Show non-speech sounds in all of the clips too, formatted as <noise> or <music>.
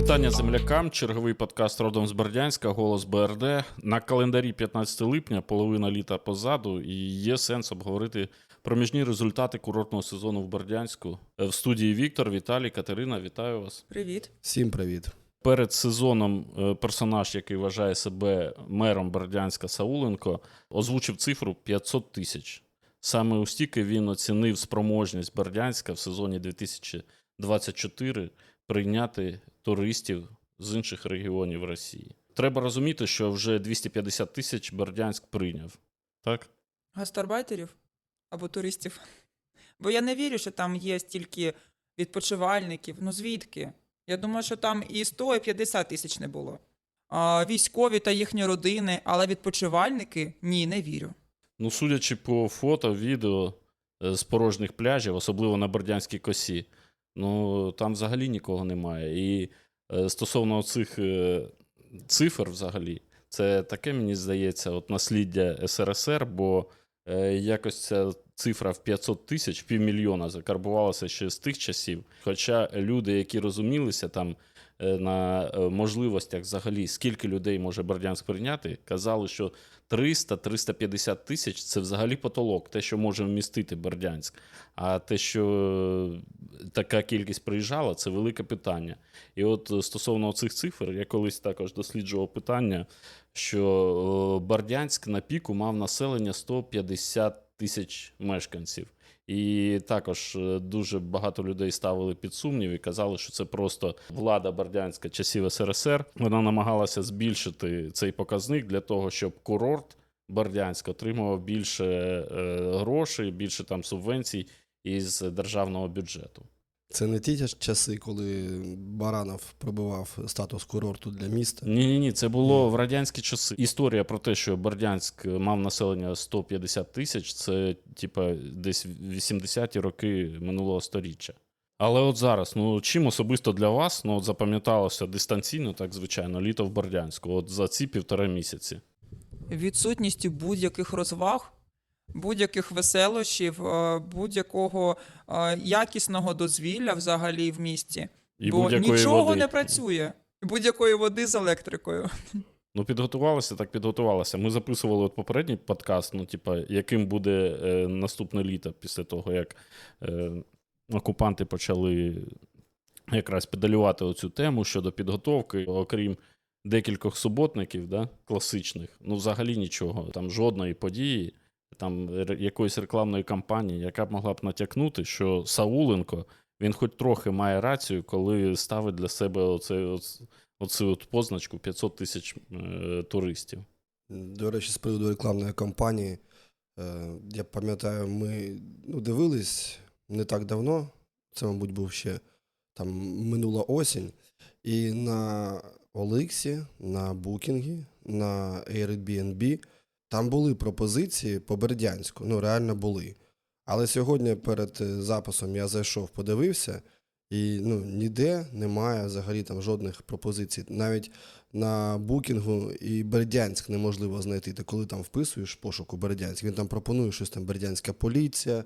Вітання землякам. Черговий подкаст родом з Бердянська, голос БРД. На календарі 15 липня, половина літа позаду, і є сенс обговорити проміжні результати курортного сезону в Бердянську. В студії Віктор, Віталій, Катерина. Вітаю вас. Привіт. Всім привіт. Перед сезоном е, персонаж, який вважає себе мером Бердянська Сауленко, озвучив цифру 500 тисяч. Саме у стільки він оцінив спроможність Бердянська в сезоні 2024 прийняти туристів з інших регіонів Росії. Треба розуміти, що вже 250 тисяч Бердянськ прийняв. Так? Гастарбайтерів або туристів. Бо я не вірю, що там є стільки відпочивальників. Ну звідки? Я думаю, що там і 100, і 50 тисяч не було. А, військові та їхні родини, але відпочивальники ні, не вірю. Ну, судячи по фото, відео е, з порожніх пляжів, особливо на Бердянській косі, ну там взагалі нікого немає. І е, стосовно цих е, цифр, взагалі, це таке, мені здається, от насліддя СРСР, бо е, якось ця цифра в 500 тисяч, півмільйона закарбувалася ще з тих часів. Хоча люди, які розумілися там на е, можливостях взагалі, скільки людей може Бердянськ прийняти, казали, що 300-350 тисяч це взагалі потолок, те, що може вмістити Бердянськ. А те, що е, така кількість приїжджала, це велике питання. І от е, стосовно цих цифр, я колись також досліджував питання, що е, Бердянськ на піку мав населення 150 тисяч мешканців. І також е, дуже багато людей ставили під сумнів і казали, що це просто влада Бердянська часів СРСР. Вона намагалася збільшити цей показник для того, щоб курорт Бердянськ отримував більше е, грошей, більше там субвенцій із державного бюджету. Це не ті часи, коли Баранов пробивав статус курорту для міста. Ні, ні, ні, це було в радянські часи. Історія про те, що Бердянськ мав населення 150 тисяч, це типа десь 80-ті роки минулого сторіччя. Але от зараз, ну чим особисто для вас ну, от запам'яталося дистанційно, так звичайно, літо в Бердянську, от за ці півтора місяці. Відсутністю будь-яких розваг, будь-яких веселощів, е, будь-якого е, якісного дозвілля взагалі в місті. І Бо нічого води. не працює. Будь-якої води з електрикою. Ну, підготувалися, так підготувалися. Ми записували от попередній подкаст, ну, типа, яким буде е, наступне літо після того, як е, окупанти почали якраз педалювати оцю тему щодо підготовки, окрім декількох суботників, да, класичних, ну, взагалі нічого. Там жодної події, там якоїсь рекламної кампанії, яка б могла б натякнути, що Сауленко він хоч трохи має рацію, коли ставить для себе оце, оц- оцю от позначку 500 тисяч е, туристів. До речі, з приводу рекламної кампанії, е, я пам'ятаю, ми ну, дивились не так давно, це, мабуть, був ще там минула осінь, і на Оликсі, на Букінгі, на Airbnb там були пропозиції по Бердянську, ну реально були. Але сьогодні перед е, записом я зайшов, подивився, і ну, ніде немає взагалі там жодних пропозицій. Навіть на букінгу і Бердянськ неможливо знайти. Ти коли там вписуєш пошуку Бердянськ, він там пропонує щось там Бердянська поліція,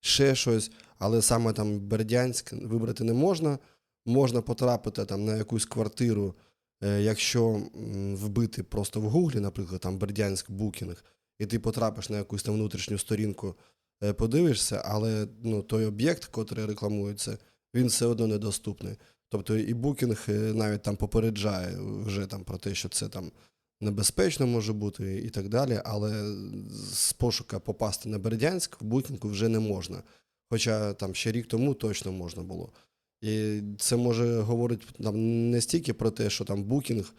ще щось, але саме там Бердянськ вибрати не можна. Можна потрапити там на якусь квартиру, якщо вбити просто в Гуглі, наприклад, там Бердянськ букінг, і ти потрапиш на якусь там внутрішню сторінку, е, подивишся, але ну, той об'єкт, котрий рекламується, він все одно недоступний. Тобто і букінг е, навіть там попереджає вже там про те, що це там небезпечно може бути і так далі, але з пошука попасти на Бердянськ в букінгу вже не можна. Хоча там ще рік тому точно можна було. І це може говорити там не стільки про те, що там букінг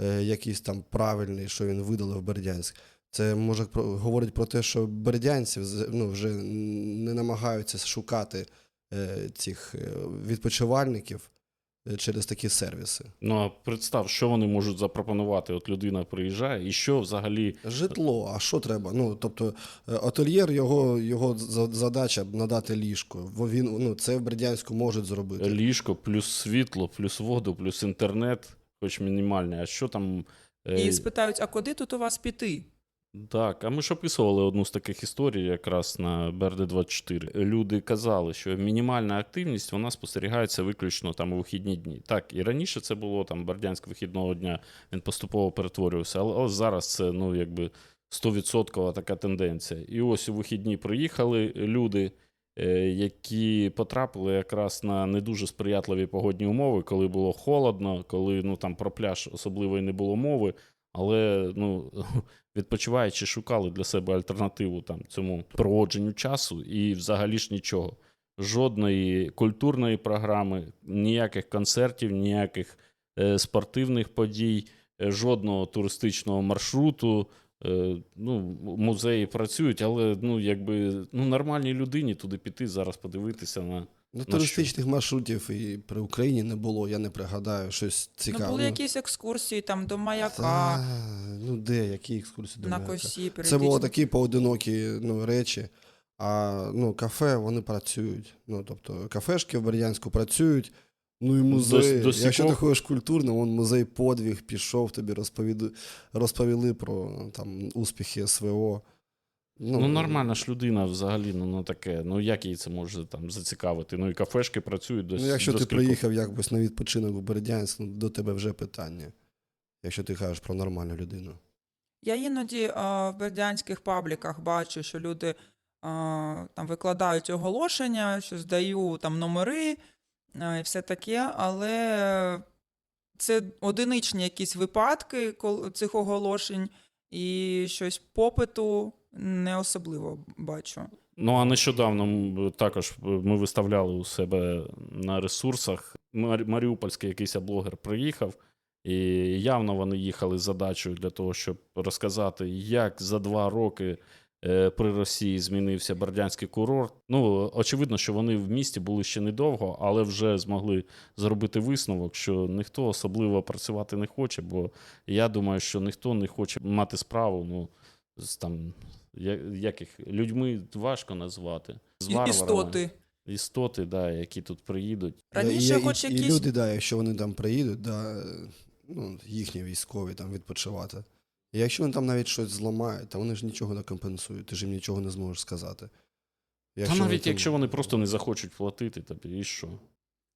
е, якийсь там правильний, що він видалив Бердянськ. Це може про, говорить про те, що бердянці ну, вже не намагаються шукати е, цих е, відпочивальників через такі сервіси. Ну, а представ, що вони можуть запропонувати. От людина приїжджає, і що взагалі Житло, а що треба? Ну, тобто, е, ательєр, його, його за- задача надати ліжко. Бо він, ну, це в Бердянську можуть зробити. ліжко, плюс світло, плюс воду, плюс інтернет, хоч мінімальний. А що там. е, І спитають, а куди тут у вас піти? Так, а ми ж описували одну з таких історій якраз на БРД-24. Люди казали, що мінімальна активність вона спостерігається виключно там у вихідні дні. Так, і раніше це було там Бердянськ вихідного дня, він поступово перетворювався, але, але зараз це ну якби 100% така тенденція. І ось у вихідні приїхали люди, е, які потрапили якраз на не дуже сприятливі погодні умови, коли було холодно, коли ну там про пляж особливо і не було мови. Але ну, відпочиваючи, шукали для себе альтернативу там цьому проводженню часу і взагалі ж нічого. Жодної культурної програми, ніяких концертів, ніяких е, спортивних подій, е, жодного туристичного маршруту. Е, ну, музеї працюють, але ну, якби ну, нормальній людині туди піти зараз подивитися на. Ну, туристичних маршрутів і при Україні не було, я не пригадаю щось цікаве. Ну, були якісь екскурсії там до маяка, Та, ну де, які екскурсії до на Маяка? косі. Це було такі поодинокі ну, речі. А ну, кафе вони працюють. Ну, тобто, кафешки в Бердянську працюють. Ну і музей. до сих Якщо ти ходиш культурно, вон музей подвіг пішов, тобі розповіли, розповіли про там, успіхи СВО. Ну, нормальна ж людина взагалі, ну, ну таке. Ну як їй це може там зацікавити? Ну і кафешки працюють до Ну, якщо до ти скількох- приїхав якось на відпочинок в Бердянськ, ну, до тебе вже питання. Якщо ти кажеш про нормальну людину. Я іноді а, в бердянських пабліках бачу, що люди а, там викладають оголошення, що здаю там номери а, і все таке, але це одиничні якісь випадки цих оголошень, і щось попиту не особливо бачу. Ну а нещодавно також ми виставляли у себе на ресурсах. Мар- Маріупольський якийсь блогер приїхав, і явно вони їхали з задачею для того, щоб розказати, як за два роки е, при Росії змінився Бердянський курорт. Ну, очевидно, що вони в місті були ще недовго, але вже змогли зробити висновок, що ніхто особливо працювати не хоче, бо я думаю, що ніхто не хоче мати справу. Ну, з там я- яких людьми важко назвати. З варварами. Істоти. Істоти, да, які тут приїдуть. Раніше і, хоч і, якісь і люди, да, якщо вони там приїдуть, да, ну, їхні військові там відпочивати. І якщо вони там навіть щось зламають, то вони ж нічого не компенсують, ти ж їм нічого не зможеш сказати. Та навіть там- якщо вони просто не захочуть платити тобі, і що?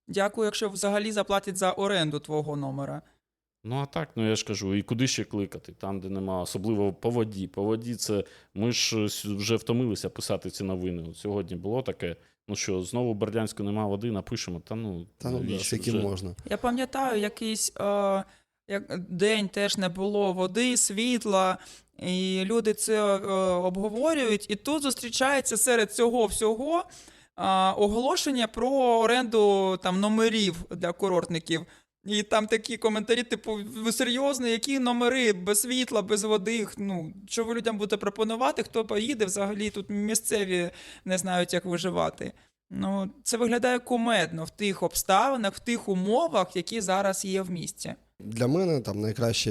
Дякую, якщо взагалі заплатять за оренду твого номера. Ну а так, ну я ж кажу, і куди ще кликати? Там, де нема, особливо по воді. По воді це ми ж вже втомилися писати ці новини. От сьогодні було таке. Ну що, знову в Бердянську нема води, напишемо. Та ну, Та ну, да, скільки можна. Я пам'ятаю, якийсь е, як, день теж не було води, світла, і люди це е, обговорюють. І тут зустрічається серед цього всього е, оголошення про оренду там, номерів для курортників. І там такі коментарі, типу, ви серйозно, які номери без світла, без води? Ну, що ви людям будете пропонувати? Хто поїде? Взагалі тут місцеві не знають, як виживати. Ну, це виглядає кумедно в тих обставинах, в тих умовах, які зараз є в місті. Для мене там найкраща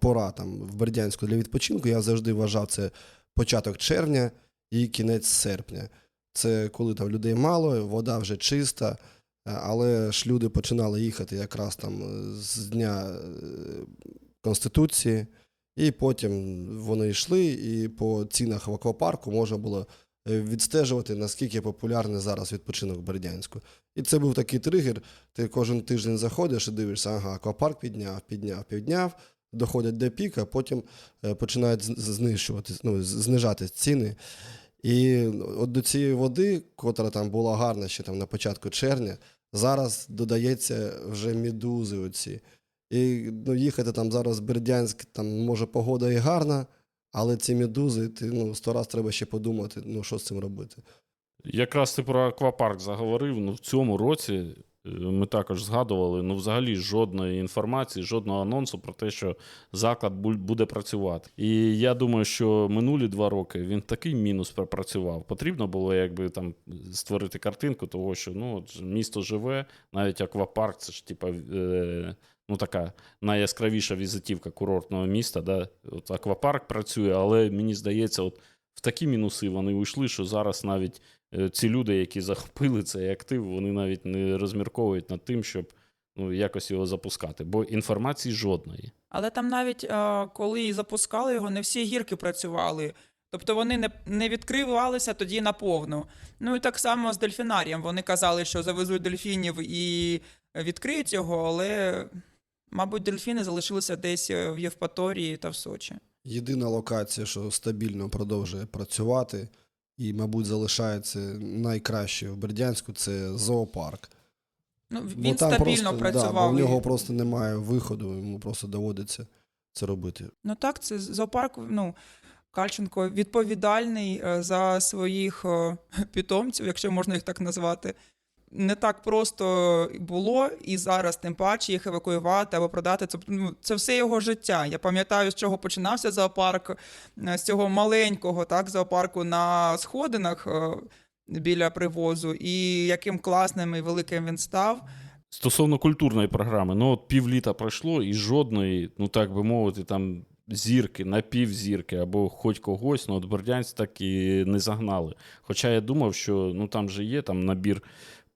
пора там в Бердянську для відпочинку. Я завжди вважав це початок червня і кінець серпня. Це коли там людей мало, вода вже чиста, але ж люди починали їхати якраз там е, з дня е, Конституції, і потім вони йшли, і по цінах в аквапарку можна було е, відстежувати, наскільки популярний зараз відпочинок в Бердянську. І це був такий тригер. Ти кожен тиждень заходиш і дивишся, ага, аквапарк підняв, підняв, підняв, доходять до піка, потім е, починають знищувати, ну, знижати ціни. І от до цієї води, котра там була гарна ще там на початку червня, зараз додається вже медузи оці. І ну, їхати там зараз в Бердянськ, там може погода і гарна, але ці медузи, ти ну, сто раз треба ще подумати, ну що з цим робити. Якраз ти про аквапарк заговорив. Ну, в цьому році ми також згадували, ну, взагалі жодної інформації, жодного анонсу про те, що заклад буде працювати. І я думаю, що минулі два роки він такий мінус пропрацював. Потрібно було якби там створити картинку, того, що ну, от місто живе, навіть аквапарк, це ж типа. Е- Ну, така найяскравіша візитівка курортного міста. Да? От аквапарк працює, але мені здається, от в такі мінуси вони уйшли, що зараз навіть е, ці люди, які захопили цей актив, вони навіть не розмірковують над тим, щоб ну, якось його запускати, бо інформації жодної. Але там навіть е, коли запускали його, не всі гірки працювали. Тобто вони не, не відкривалися тоді наповну. Ну і так само з дельфінарієм. Вони казали, що завезуть дельфінів і відкриють його, але, мабуть, дельфіни залишилися десь е, в Євпаторії та в Сочі. Єдина локація, що стабільно продовжує працювати, і, мабуть, залишається найкраще в Бердянську, це зоопарк. Ну, Бо він там стабільно просто, працював. Да, бо в нього просто немає виходу, йому просто доводиться це робити. Ну так, це зоопарк, ну, Кальченко відповідальний е, за своїх е, <laughs> питомців, якщо можна їх так назвати. Не так просто було, і зараз, тим паче, їх евакуювати або продати. Це, ну, це все його життя. Я пам'ятаю, з чого починався зоопарк, е, з цього маленького так, зоопарку на сходинах е, біля привозу, і яким класним і великим він став. Стосовно культурної програми, ну от півліта пройшло і жодної, ну так би мовити, там зірки, напівзірки або хоч когось, ну от Бердянськ так і не загнали. Хоча я думав, що ну там же є там набір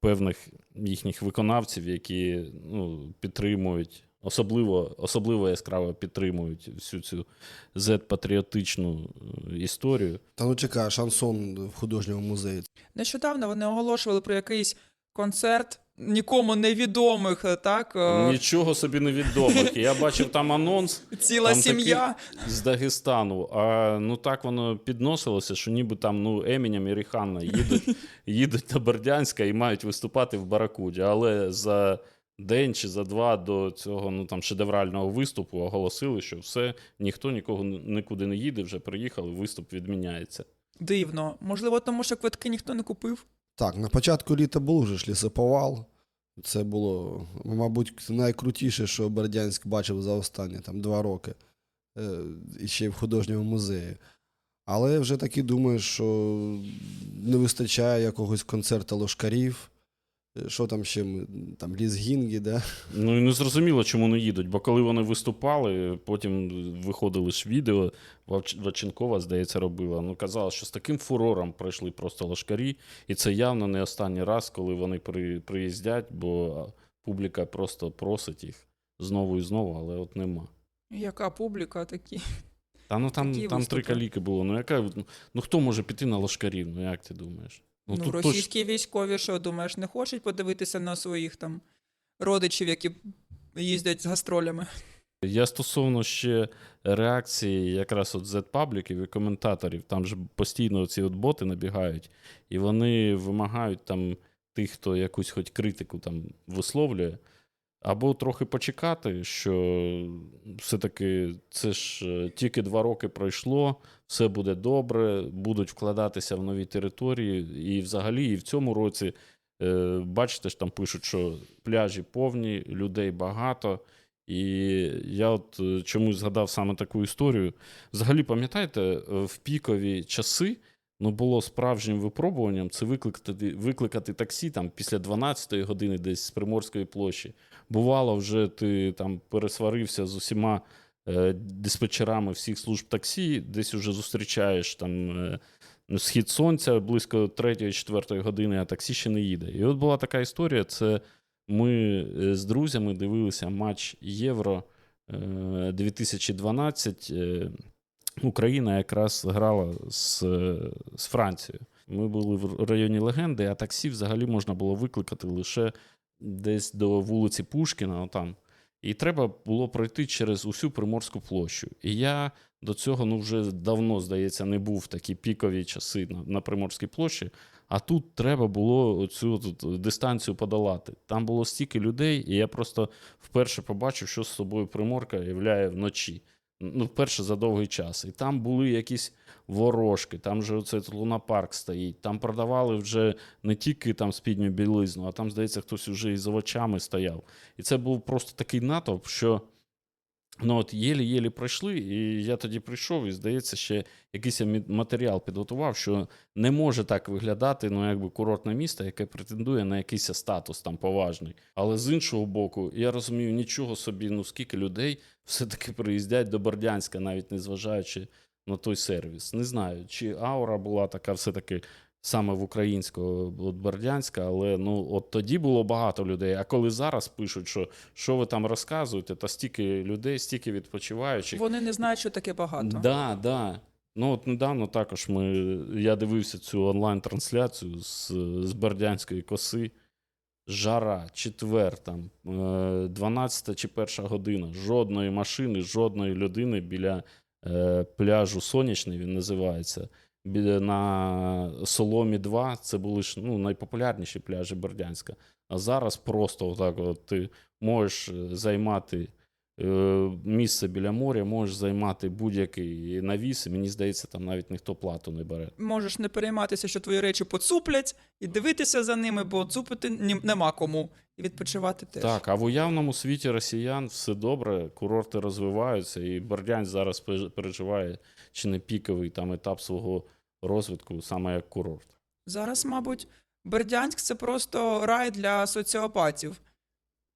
певних їхніх виконавців, які ну, підтримують, особливо, особливо яскраво підтримують всю цю зет-патріотичну е, історію. Та ну чекай, шансон в художньому музеї. Нещодавно вони оголошували про якийсь концерт нікому невідомих, е, так? е, Нічого собі не відомих. Я бачив там анонс. <laughs> Ціла там сім'я. з Дагестану. А ну так воно підносилося, що ніби там ну, Емінем і Ріханна їдуть, <laughs> їдуть до Бердянська і мають виступати в Баракуді. Але за день чи за два до цього ну, там, шедеврального виступу оголосили, що все, ніхто нікого нікуди не їде, вже приїхали, виступ відміняється. Дивно. Можливо, тому що квитки ніхто не купив. Так, на початку літа був вже ж лісоповал. Це було, мабуть, найкрутіше, що Бердянськ бачив за останні там, два роки. Е, І ще в художньому музеї. Але вже таки думаю, що не вистачає якогось концерту лошкарів. Е, Що там ще ми, там лісгінги, да? Ну і не зрозуміло, чому не їдуть, бо коли вони виступали, потім виходили ж відео, Ваченкова, здається, робила. Ну, казала, що з таким фурором пройшли просто лошкарі, і це явно не останній раз, коли вони при, приїздять, бо публіка просто просить їх знову і знову, але от нема. Яка публіка такі? Та ну там, Такі там три каліки було. Ну, яка, ну, ну хто може піти на лошкарів? Ну як ти думаєш? Ну, тут точ- російські військові, що думаєш, не хочуть подивитися на своїх там родичів, які їздять з гастролями. Я стосовно ще реакції якраз от Z-пабліків і коментаторів, там ж постійно ці от боти набігають, і вони вимагають там тих, хто якусь хоч критику там висловлює, або трохи почекати, що все-таки це ж е, тільки два роки пройшло, все буде добре, будуть вкладатися в нові території, і взагалі і в цьому році. е, Бачите ж, там пишуть, що пляжі повні, людей багато. І я от е, чомусь згадав саме таку історію. Взагалі, пам'ятаєте, в пікові часи ну, було справжнім випробуванням це викликати, викликати таксі там, після 12-ї години десь з Приморської площі. Бувало, вже ти там пересварився з усіма е, диспетчерами всіх служб таксі, десь уже зустрічаєш там. Е, Схід сонця близько 3-4 години, а таксі ще не їде. І от була така історія: це ми е, з друзями дивилися матч Євро е, 2012. Україна якраз грала з, з Францією. Ми були в районі легенди, а таксі взагалі можна було викликати лише десь до вулиці Пушкіна. Отам. І треба було пройти через усю Приморську площу. І я до цього ну, вже давно, здається, не був в такі пікові часи на, на Приморській площі. А тут треба було цю дистанцію подолати. Там було стільки людей, і я просто вперше побачив, що з собою приморка являє вночі. Ну, вперше за довгий час. І там були якісь ворожки, там же оцей лунапарк стоїть. Там продавали вже не тільки там спідню білизну, а там, здається, хтось вже і з овочами стояв. І це був просто такий натовп, що ну от єлі-єлі пройшли, і я тоді прийшов, і здається, ще якийсь матеріал підготував, що не може так виглядати ну, якби курортне місто, яке претендує на якийсь статус там поважний. Але з іншого боку, я розумію, нічого собі, ну скільки людей все-таки приїздять до Бердянська, навіть не зважаючи на той сервіс. Не знаю, чи аура була така все-таки саме в українського от Бердянська, але ну от тоді було багато людей. А коли зараз пишуть, що що ви там розказуєте, та стільки людей, стільки відпочиваючих. Вони не знають, що таке багато. Да, да. Ну от недавно також ми, я дивився цю онлайн-трансляцію з, з Бердянської коси. Жара, четвер, там, е, 12 чи 1 година. Жодної машини, жодної людини біля е, пляжу Сонячний, він називається. На Соломі 2 це були ж ну, найпопулярніші пляжі Бердянська. А зараз просто отак от ти можеш е, займати місце біля моря, можеш займати будь-який навіс, і мені здається, там навіть ніхто плату не бере. Можеш не перейматися, що твої речі поцуплять, і дивитися за ними, бо цупити ні- нема кому. І відпочивати теж. Так, а в уявному світі росіян все добре, курорти розвиваються, і Бердянськ зараз переж- переживає чи не піковий там етап свого розвитку, саме як курорт. Зараз, мабуть, Бердянськ це просто рай для соціопатів.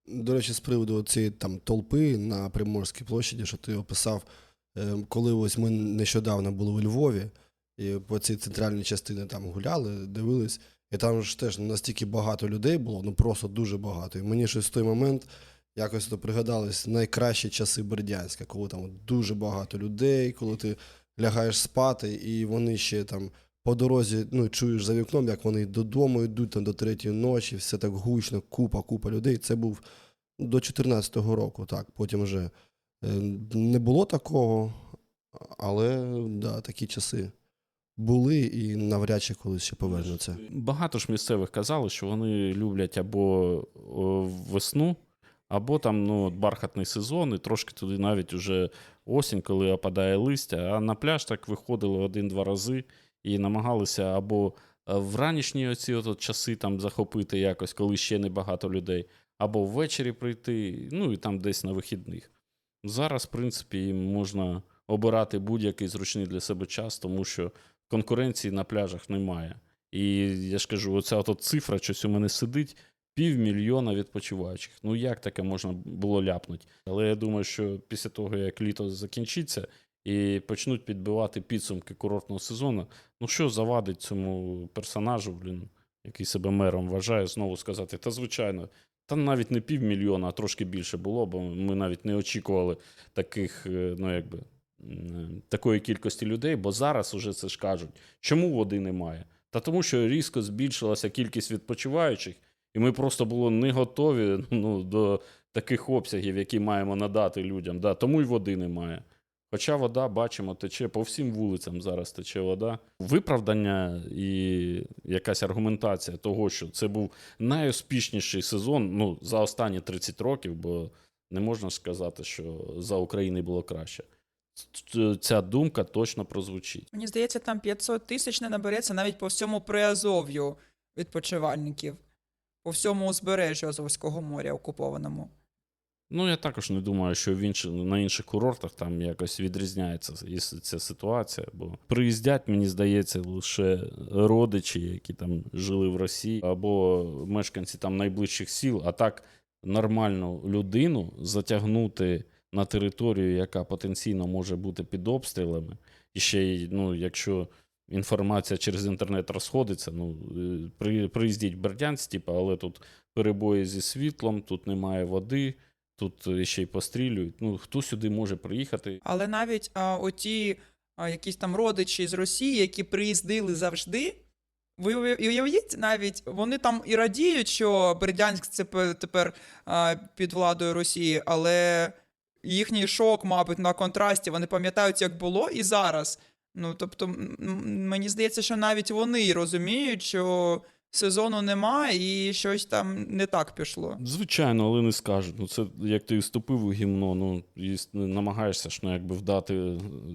До речі, з приводу цієї там толпи на Приморській площаді, що ти описав, е, коли ось ми нещодавно були у Львові, і по цій центральній частині там гуляли, дивились, і там ж теж настільки багато людей було, ну просто дуже багато. І мені щось в той момент якось то пригадались найкращі часи Бердянська, коли там дуже багато людей, коли ти лягаєш спати, і вони ще там. По дорозі ну, чуєш за вікном, як вони додому йдуть там, до третьої ночі, все так гучно, купа, купа людей. Це був до 14-го року, так. Потім вже е, не було такого, але да, такі часи були і навряд чи колись ще повернуться. Багато ж місцевих казали, що вони люблять або весну, або там ну, бархатний сезон, і трошки туди навіть уже осінь, коли опадає листя. А на пляж так виходили один-два рази і намагалися або е, в ранішні оці от часи там захопити якось, коли ще не багато людей, або ввечері прийти, ну і там десь на вихідних. Зараз, в принципі, можна обирати будь-який зручний для себе час, тому що конкуренції на пляжах немає. І я ж кажу, оця от цифра, щось у мене сидить, півмільйона відпочиваючих. Ну як таке можна було ляпнути? Але я думаю, що після того, як літо закінчиться і почнуть підбивати підсумки курортного сезону, ну що завадить цьому персонажу, блін, який себе мером вважає, знову сказати, та звичайно. Та навіть не півмільйона, а трошки більше було, бо ми навіть не очікували таких, е, ну якби, такої кількості людей, бо зараз уже це ж кажуть, чому води немає? Та тому, що різко збільшилася кількість відпочиваючих, і ми просто були не готові ну, до таких обсягів, які маємо надати людям. Да, тому й води немає. Хоча вода, бачимо, тече по всім вулицям зараз тече вода. Виправдання і якась аргументація того, що це був найуспішніший сезон ну, за останні 30 років, бо не можна сказати, що за України було краще. Ця думка точно прозвучить. Мені здається, там 500 тисяч не набереться навіть по всьому Приазов'ю відпочивальників, по всьому узбережжю Азовського моря окупованому. Ну, я також не думаю, що в інші, на інших курортах там якось відрізняється ця ситуація. Бо приїздять, мені здається, лише родичі, які там жили в Росії, або мешканці там найближчих сіл, а так нормальну людину затягнути на територію, яка потенційно може бути під обстрілами. І ще й, ну, якщо інформація через інтернет розходиться, ну, е, при, приїздіть Бердянськ, типу, але тут перебої зі світлом, тут немає води. Тут ще й пострілюють. Ну, хто сюди може приїхати? Але навіть а, оті а, якісь там родичі з Росії, які приїздили завжди. Ви уя- уявіть, навіть вони там і радіють, що Бердянськ це тепер а, під владою Росії, але їхній шок, мабуть, на контрасті, вони пам'ятають, як було і зараз. Ну, тобто, мені здається, що навіть вони розуміють, що сезону немає і щось там не так пішло. Звичайно, але не скажуть. Ну, це як ти вступив у гімно, ну і намагаєшся ж ну, якби вдати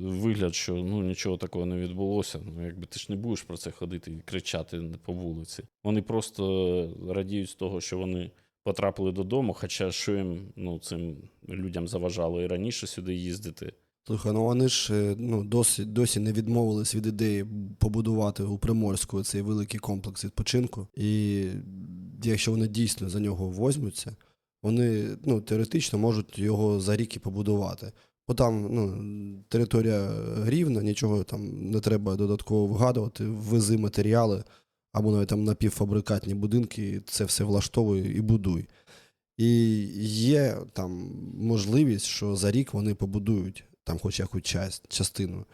вигляд, що ну нічого такого не відбулося. Ну, якби ти ж не будеш про це ходити і кричати по вулиці. Вони просто радіють з того, що вони потрапили додому, хоча що їм ну, цим людям заважало і раніше сюди їздити. Слухай, ну вони ж е, ну, досі, досі не відмовились від ідеї побудувати у Приморську цей великий комплекс відпочинку. І якщо вони дійсно за нього возьмуться, вони ну, теоретично можуть його за рік і побудувати. Бо там ну, територія рівна, нічого там не треба додатково вигадувати, вези матеріали або навіть там напівфабрикатні будинки, це все влаштовуй і будуй. І є там можливість, що за рік вони побудують там хоч якусь часть, частину.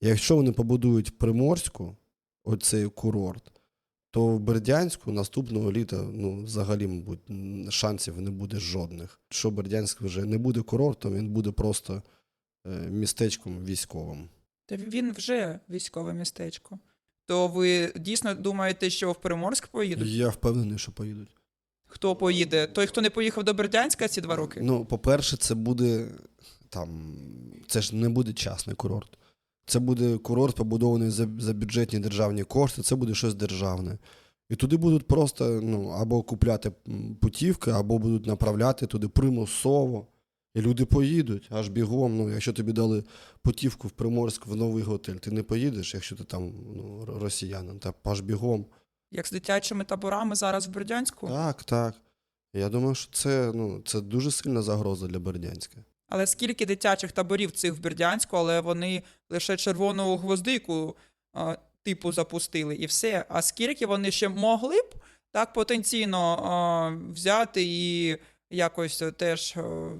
Якщо вони побудують Приморську, оцей курорт, то в Бердянську наступного літа ну, взагалі, мабуть, шансів не буде жодних. Що Бердянськ вже не буде курортом, він буде просто е, містечком військовим. Та він вже військове містечко. То ви дійсно думаєте, що в Приморськ поїдуть? Я впевнений, що поїдуть. Хто поїде? Той, хто не поїхав до Бердянська ці два роки? Ну, по-перше, це буде там. Це ж не буде частний курорт. Це буде курорт, побудований за, за бюджетні державні кошти, це буде щось державне. І туди будуть просто ну, або купляти путівки, або будуть направляти туди примусово. І люди поїдуть аж бігом. Ну, якщо тобі дали путівку в Приморськ в новий готель, ти не поїдеш, якщо ти там ну, росіянин, та аж бігом. Як з дитячими таборами зараз в Бердянську? Так, так. Я думаю, що це, ну, це дуже сильна загроза для Бердянська. Але скільки дитячих таборів цих в Бердянську, але вони лише червону гвоздику а, типу запустили і все. А скільки вони ще могли б так потенційно а, взяти і якось теж а,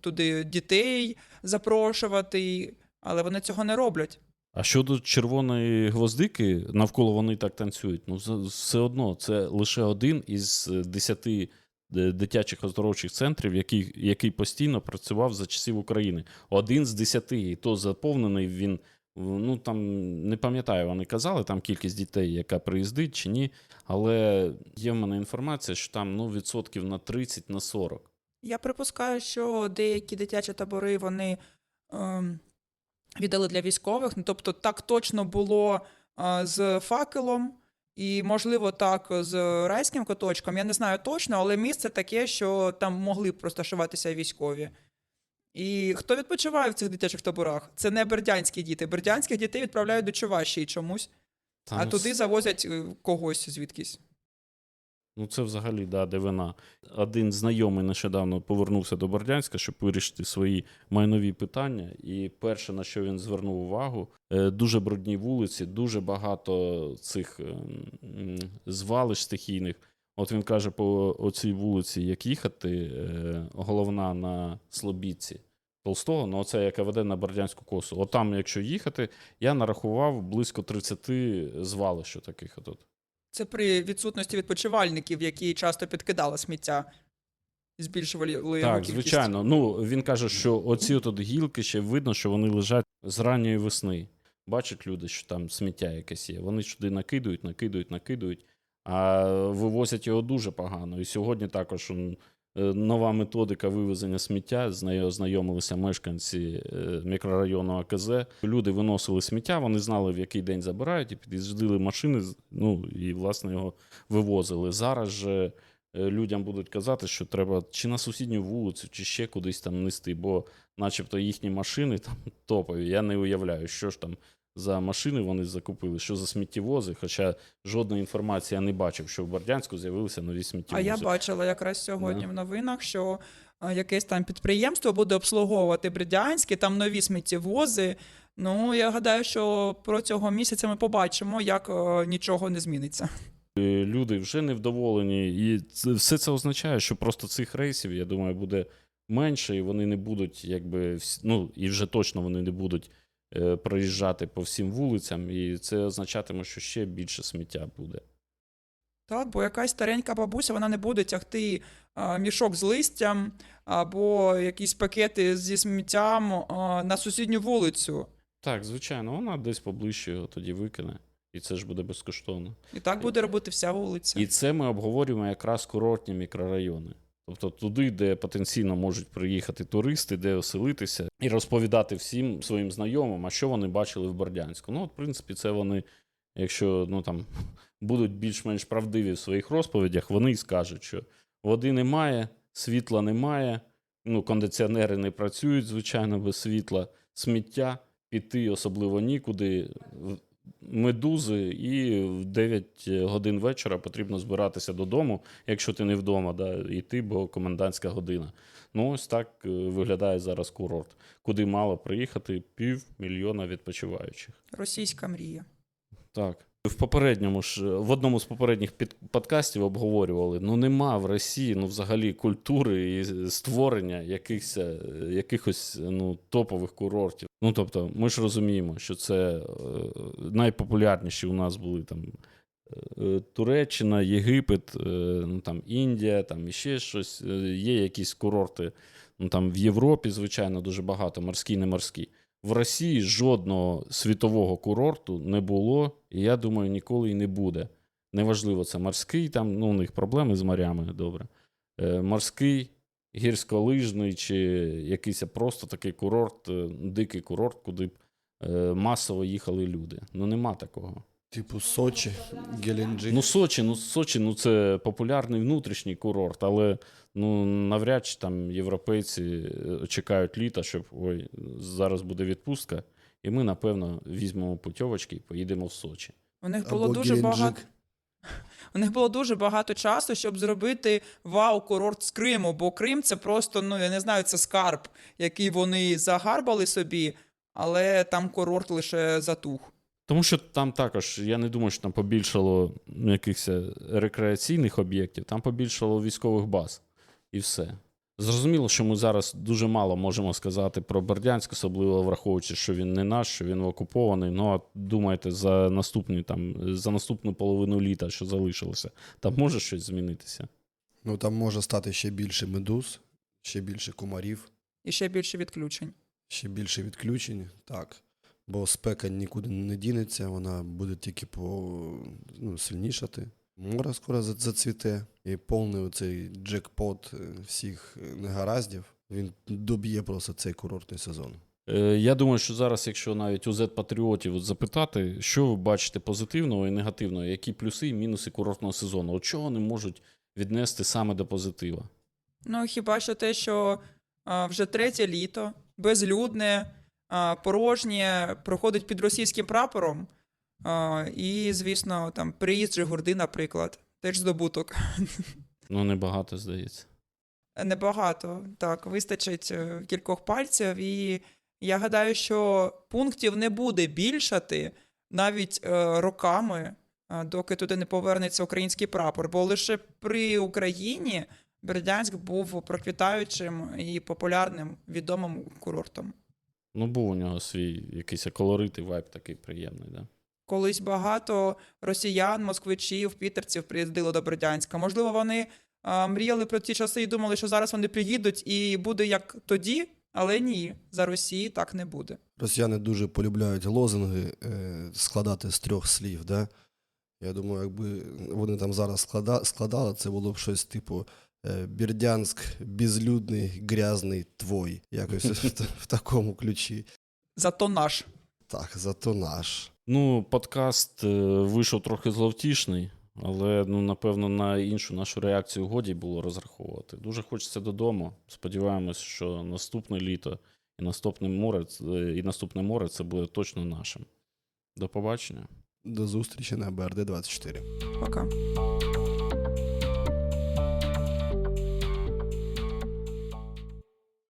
туди дітей запрошувати, але вони цього не роблять. А щодо червоної гвоздики, навколо вони так танцюють. Ну, все одно, це лише один із е, десяти дитячих оздоровчих центрів, який, який постійно працював за часів України. Один з десяти, і то заповнений він. Ну там не пам'ятаю, вони казали там кількість дітей, яка приїздить чи ні. Але є в мене інформація, що там ну, відсотків на 30 на 40. Я припускаю, що деякі дитячі табори вони ем, віддали для військових. Ну, тобто, так точно було е, з факелом, і, можливо, так з райським куточком. Я не знаю точно, але місце таке, що там могли б розташуватися військові. І хто відпочиває в цих дитячих таборах? Це не бердянські діти. Бердянських дітей відправляють до Чувашії чомусь, Там а туди завозять е, когось звідкись. Ну, це взагалі да, дивина. Один знайомий нещодавно повернувся до Бердянська, щоб вирішити свої майнові питання. І перше, на що він звернув увагу, е, дуже брудні вулиці, дуже багато цих е, звалищ стихійних. От він каже, по оцій вулиці, як їхати, е, головна на Слобідці Толстого, ну оце, яка веде на Бердянську косу. От там, якщо їхати, я нарахував близько 30 звалищ таких. От. Це при відсутності відпочивальників, які часто підкидали сміття. Збільшували його Так, кількість. звичайно. Ну він каже, що оці от гілки ще видно, що вони лежать з ранньої весни. Бачать люди, що там сміття якесь є. Вони сюди накидують, накидують, накидують, а вивозять його дуже погано. І сьогодні також е, нова методика вивезення сміття. З нею ознайомилися мешканці е, мікрорайону АКЗ. Люди виносили сміття, вони знали, в який день забирають, і під'їздили машини, ну і власне його вивозили. Зараз же е, людям будуть казати, що треба чи на сусідню вулицю, чи ще кудись там нести, бо, начебто, їхні машини там <laughs> топові. Я не уявляю, що ж там за машини вони закупили, що за сміттєвози. Хоча жодної інформації я не бачив, що в Бердянську з'явилися нові А я бачила якраз сьогодні Да. в новинах, що якесь там підприємство буде обслуговувати Бердянське, там нові сміттєвози. Ну, я гадаю, що протягом місяця ми побачимо, як е, нічого не зміниться. Е, люди вже невдоволені, і це, все це означає, що просто цих рейсів, я думаю, буде менше, і вони не будуть, якби ну і вже точно вони не будуть е, проїжджати по всім вулицям, і це означатиме, що ще більше сміття буде. Так, бо якась старенька бабуся вона не буде тягти а, мішок з листям або якісь пакети зі сміттям а, на сусідню вулицю. Так, звичайно, вона десь поближче його тоді викине, і це ж буде безкоштовно. І так буде робити вся вулиця. І це ми обговорюємо якраз курортні мікрорайони. Тобто туди, де потенційно можуть приїхати туристи, де оселитися, і розповідати всім своїм знайомим, а що вони бачили в Бердянську. Ну, от, в принципі, це вони, якщо ну, там, <laughs> будуть більш-менш правдиві в своїх розповідях, вони і скажуть, що води немає, світла немає, ну, кондиціонери не працюють, звичайно, без світла, сміття, піти особливо нікуди. Медузи, і в 9 годин вечора потрібно збиратися додому, якщо ти не вдома, да, йти, бо комендантська година. Ну, ось так е, виглядає зараз курорт, куди мало приїхати півмільйона відпочиваючих. Російська мрія. Так. В попередньому ж в одному з попередніх подкастів обговорювали: ну нема в Росії ну, взагалі культури і створення якихось, е, якихось ну, топових курортів. Ну тобто, ми ж розуміємо, що це е, найпопулярніші у нас були там е, Туреччина, Єгипет, е, ну, там, Індія, там іще щось. Е, Є якісь курорти. Ну, там в Європі, звичайно, дуже багато, морські, не морські. В Росії жодного світового курорту не було, і я думаю, ніколи і не буде. Неважливо, це морський, там ну, у них проблеми з морями, добре. Е, морський, гірськолижний чи якийсь просто такий курорт, е, дикий курорт, куди б е, масово їхали люди. Ну нема такого. Типу Сочі, Геленджик. Ну, Сочі, ну Сочі, ну це популярний внутрішній курорт, але ну навряд чи там європейці е, чекають літа, щоб ой, зараз буде відпустка, і ми, напевно, візьмемо путьовочки і поїдемо в Сочі. У них було Або дуже Геленджик. багато. <laughs> У них було дуже багато часу, щоб зробити вау-курорт з Криму, бо Крим це просто, ну я не знаю, це скарб, який вони загарбали собі, але там курорт лише затух. Тому що там також, я не думаю, що там побільшало якихось рекреаційних об'єктів, там побільшало військових баз. І все. Зрозуміло, що ми зараз дуже мало можемо сказати про Бердянськ, особливо враховуючи, що він не наш, що він окупований. Ну, а думаєте, за наступні, там, за наступну половину літа, що залишилося, там може щось змінитися? Ну там може стати ще більше медуз, ще більше комарів, І ще більше відключень. ще більше відключень. Так. Бо спека нікуди не дінеться, вона буде тільки по, ну, сильнішати. Море скоро зацвіте, і повний оцей джекпот е, всіх е, негараздів. Він доб'є просто цей курортний сезон. Е, Я думаю, що зараз, якщо навіть у Z-патріотів запитати, що ви бачите позитивного і негативного, які плюси і мінуси курортного сезону, от чого вони можуть віднести саме до позитива? Ну, хіба що те, що а, вже третє літо, безлюдне, порожнє, проходить під російським прапором. І, звісно, там приїзд Жигурди, наприклад, теж здобуток. <laughs> Ну, небагато, здається. Небагато, так, вистачить е, кількох пальців, і я гадаю, що пунктів не буде більшати навіть е, роками, е, доки туди не повернеться український прапор. Бо лише при Україні Бердянськ був проквітаючим і популярним відомим курортом. Ну, був у нього свій якийсь колорит і вайб такий приємний, да? Колись багато росіян, москвичів, пітерців приїздило до Бердянська. Можливо, вони а, мріяли про ті часи і думали, що зараз вони приїдуть і буде як тоді, але ні, за Росії так не буде. Росіяни дуже полюбляють лозунги е, складати з трьох слів. Да? Я думаю, якби вони там зараз склада, складали, це було б щось типу Бердянськ, безлюдний, грязний твой. Якось в, в такому ключі. Зато наш. Так, зато наш. Ну, подкаст е, вийшов трохи зловтішний, але ну, напевно на іншу нашу реакцію годі було розраховувати. Дуже хочеться додому. Сподіваємось, що наступне літо і наступне море, і наступне море це буде точно нашим. До побачення. До зустрічі на БРД 24. Пока.